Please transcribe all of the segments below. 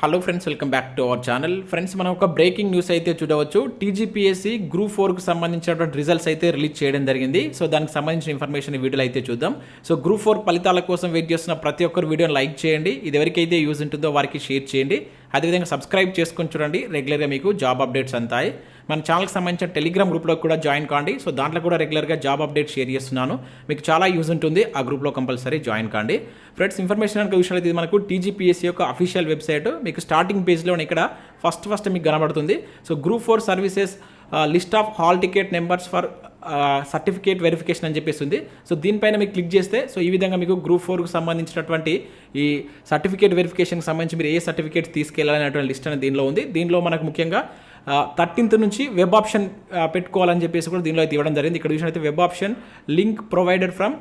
Hello friends welcome back to our channel friends మనం ఒక breaking news అయితే చూడవచ్చు. టీజీపీఎస్సీ గ్రూప్ ఫోర్కు సంబంధించినటువంటి రిజల్ట్స్ అయితే రిలీజ్ చేయడం జరిగింది. సో దానికి సంబంధించిన ఇన్ఫర్మేషన్ వీడియోలో అయితే చూద్దాం. సో గ్రూప్ ఫోర్ ఫలితాల కోసం వెయిట్ చేస్తున్న ప్రతి ఒక్కరు వీడియోని లైక్ చేయండి. ఇది ఎవరికైతే యూజ్ ఉంటుందో వారికి షేర్ చేయండి. అదేవిధంగా సబ్స్క్రైబ్ చేసుకొని చూడండి. రెగ్యులర్గా మీకు జాబ్ అప్డేట్స్ అంతాయి. మన ఛానల్కి సంబంధించిన టెలిగ్రామ్ గ్రూప్లో కూడా జాయిన్ కాండి. సో దాంట్లో కూడా రెగ్యులర్గా జాబ్ అప్డేట్ షేర్ చేస్తున్నాను. మీకు చాలా యూజ్ ఉంటుంది. ఆ గ్రూప్లో కంపల్సరీ జాయిన్ కాండి. ఫ్రెండ్స్ ఇన్ఫర్మేషన్ కనుక విషయాలు ఇది మనకు టీజీపీఎస్సీ యొక్క అఫీషియల్ వెబ్సైట్ మీకు స్టార్టింగ్ పేజ్లో ఇక్కడ ఫస్ట్ ఫస్ట్ మీకు కనబడుతుంది. So group four services list of hall ticket numbers for certificate verification అని చెప్పేసి ఉంది. సో దీనిపైన మీకు క్లిక్ చేస్తే సో ఈ విధంగా మీకు గ్రూప్ ఫోర్కు సంబంధించినటువంటి ఈ సర్టిఫికేట్ వెరిఫికేషన్కి సంబంధించి మీరు ఏ సర్టిఫికేట్ తీసుకెళ్ళాలనేటువంటి లిస్ట్ అనేది దీనిలో ఉంది. దీనిలో మనకు ముఖ్యంగా థర్టీన్త్ నుంచి వెబ్ ఆప్షన్ పెట్టుకోవాలని చెప్పేసి కూడా దీనిలో అయితే ఇవ్వడం జరిగింది. ఇక్కడ చూసినైతే web option link provided from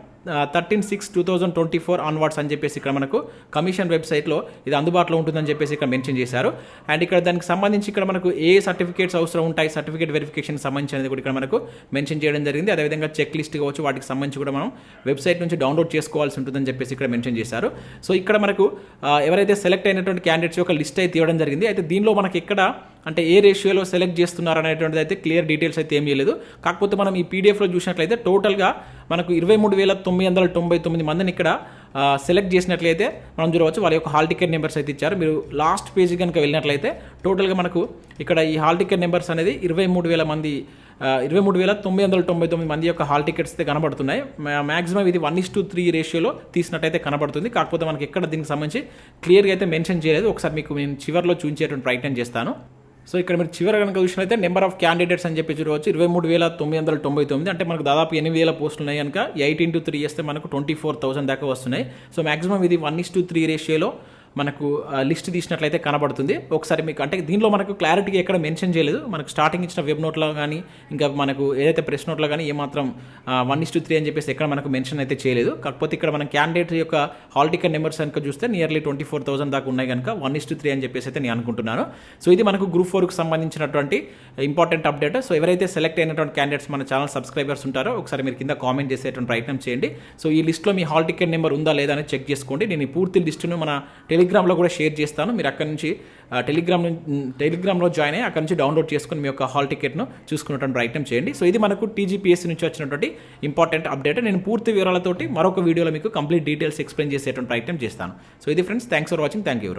thirteen six two thousand twenty four onwards అని చెప్పేసి ఇక్కడ మనకు కమిషన్ వెబ్సైట్లో ఇది అందుబాటులో ఉంటుందని చెప్పేసి ఇక్కడ మెన్షన్ చేశారు. అండ్ ఇక్కడ దానికి సంబంధించి ఇక్కడ మనకు ఏ సర్టిఫికేట్స్ అవసరం ఉంటాయి సర్టిఫికేట్ వెరిఫికేషన్ సంబంధించి అనేది కూడా ఇక్కడ మనకు మెన్షన్ చేయడం జరిగింది. అదేవిధంగా చెక్ లిస్ట్ కావచ్చు వాటికి సంబంధించి కూడా మనం వెబ్సైట్ నుంచి డౌన్లోడ్ చేసుకోవాల్సి ఉంటుందని చెప్పేసి ఇక్కడ మెన్షన్ చేశారు. సో ఇక్కడ మనకు ఎవరైతే సెలెక్ట్ అయినటువంటి క్యాండిడేట్స్ యొక్క లిస్ట్ అయితే ఇవ్వడం జరిగింది. అయితే దీనిలో మనకి ఎక్కడ అంటే ఏ రేషియోలో సెలెక్ట్ చేస్తున్నారు అనేటువంటిది అయితే క్లియర్ డీటెయిల్స్ అయితే ఏం చేయలేదు కాకపోతే మనం ఈ పీడిఎఫ్లో చూసినట్లయితే టోటల్గా మనకు ఇరవై మూడు వేల తొమ్మిది వందల తొంభై తొమ్మిది మందిని ఇక్కడ సెలెక్ట్ చేసినట్లయితే మనం చూడవచ్చు వాళ్ళ యొక్క హాల్ టికెట్ నెంబర్స్ అయితే ఇచ్చారు. మీరు లాస్ట్ పేజీ కనుక వెళ్ళినట్లయితే టోటల్గా మనకు ఇక్కడ ఈ హాల్ టికెట్ నెంబర్స్ అనేది ఇరవై మూడు వేల మంది ఇరవై మూడు వేల తొమ్మిది వందల తొంభై తొమ్మిది మంది యొక్క హాల్ టికెట్స్ అయితే కనబడుతున్నాయి. మ్యాక్సిమం ఇది వన్ ఇస్ టు త్రీ రేషియోలో తీసినట్టయితే కనబడుతుంది. కాకపోతే మనకి ఎక్కడ దీనికి సంబంధించి క్లియర్గా అయితే మెన్షన్ చేయలేదు. ఒకసారి మీకు నేను చివరిలో చూపించేటువంటి ప్రయత్నం చేస్తాను. సో ఇక్కడ మీరు చివరి కనుక చూసినైతే నెంబర్ ఆఫ్ క్యాండిడేట్స్ అని చెప్పి చూడవచ్చు. ఇరవై మూడు వేల తొమ్మిది వందల తొంభై తొమ్మిది. అంటే మనకు దాదాపు ఎనిమిది వేల పోస్టులు ఉన్నాయి కనుక ఎయిట్ ఇంటూ త్రీ చేస్తే మనకు ట్వంటీ ఫోర్ థౌసండ్ దాకా వస్తున్నాయి. సో మాక్సిమం ఇది వన్ ఇస్ టు త్రీ రేషియోలో మనకు లిస్ట్ తీసినట్లయితే కనబడుతుంది. ఒకసారి మీకు అంటే దీనిలో మనకు క్లారిటీగా ఎక్కడ మెన్షన్ చేయలేదు. మనకు స్టార్టింగ్ ఇచ్చిన వెబ్ నోట్లో కానీ ఇంకా మనకు ఏదైతే ప్రెస్ నోట్లో కానీ ఏమాత్రం వన్ ఇస్ టు త్రీ అని చెప్పేసి ఎక్కడ మనకు మెన్షన్ అయితే చేయలేదు. కాకపోతే ఇక్కడ మనం క్యాండిడేట్ యొక్క హాల్ టికెట్ నెంబర్స్ కనుక చూస్తే నియర్లీ ట్వంటీ ఫోర్ థౌసండ్ దాకా ఉన్నాయి కనుక వన్ ఇస్ టు త్రీ అని చెప్పేసి అయితే నేను అనుకుంటున్నాను. సో ఇది మనకు గ్రూప్ ఫోర్కి సంబంధించినటువంటి ఇంపార్టెంట్ అప్డేట్. సో ఎవరైతే సెలెక్ట్ అయినటువంటి క్యాండిడేట్స్ మన ఛానల్ సబ్స్క్రైబర్స్ ఉంటారో ఒకసారి మీరు కింద కామెంట్ చేసేటువంటి ప్రయత్నం చేయండి. సో ఈ లిస్ట్లో మీ హాల్ టికెట్ నెంబర్ ఉందా లేదా అని చెక్ చేసుకోండి. నేను ఈ పూర్తి లిస్టును మన టెలిగ్రామ్లో కూడా షేర్ చేస్తాను. మీరు అక్కడ నుంచి టెలిగ్రామ్ టెలిగ్రామ్లో జాయిన్ అయ్యి అక్కడ నుంచి డౌన్లోడ్ చేసుకుని మీ యొక్క హాల్ టికెట్ను చూసుకున్నటువంటి ప్రయత్నం చేయండి. సో ఇది మనకు టీజీపీఎస్సీ నుంచి వచ్చినటువంటి ఇంపార్టెంట్ అప్డేట్. నేను పూర్తి వివరాలతోటి మరొక వీడియోలో మీకు కంప్లీట్ డీటెయిల్స్ ఎక్స్ప్లెయిన్ చేసేటువంటి ప్రయత్నం చేస్తాను. సో ఇది friends thanks for watching. Thank you